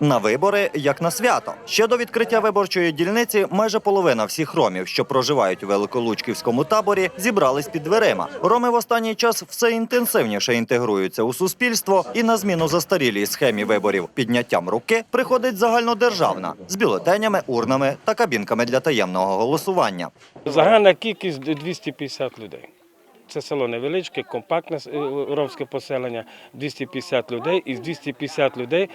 На вибори як на свято. Ще до відкриття виборчої дільниці майже половина всіх ромів, що проживають у великолучківському таборі, зібрались під дверима. Роми в останній час все інтенсивніше інтегруються у суспільство, і на зміну застарілій схемі виборів підняттям руки приходить загальнодержавна з бюлетенями, урнами та кабінками для таємного голосування. Загальна кількість 250 людей. Це село невеличке, компактне е, ромське поселення, 250 людей. і з 250 людей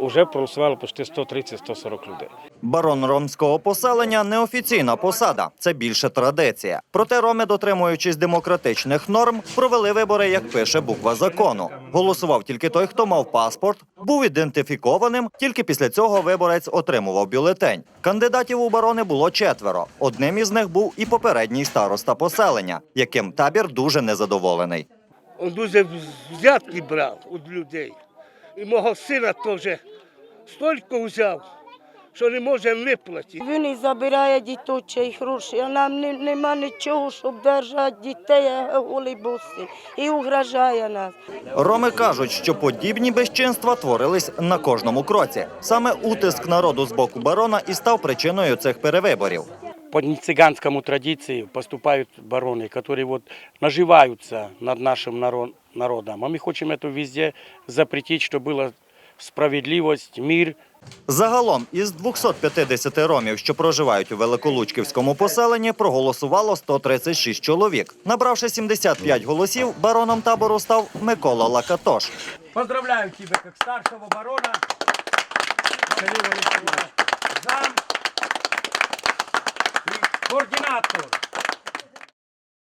вже проголосувало почти 130-140 людей. Барон ромського поселення неофіційна посада, це більше традиція. Проте роми, дотримуючись демократичних норм, провели вибори, як пише буква закону. Голосував тільки той, хто мав паспорт, був ідентифікованим. Тільки після цього виборець отримував бюлетень. Кандидатів у барони було четверо. Одним із них був і попередній староста поселення, яким табір дуже незадоволений. Он дуже взятки брав від людей. І мого сина теж стільки взяв, що не може виплатити. Він і забирає діточі гроші, а нам не- нема нічого, щоб держати дітей, а голі боси. І угрожає нас. Роми кажуть, що подібні безчинства творились на кожному кроці. Саме утиск народу з боку барона і став причиною цих перевиборів. по цыганскому традиции поступают бароны, которые вот наживаются над нашим наро- народом. А мы хотим это везде запретить, чтобы была справедливость, мир, Загалом із 250 ромів, що проживають у Великолучківському поселенні, проголосувало 136 чоловік. Набравши 75 голосів, бароном табору став Микола Лакатош. Поздравляю тебя как старшего барона. Зам координатор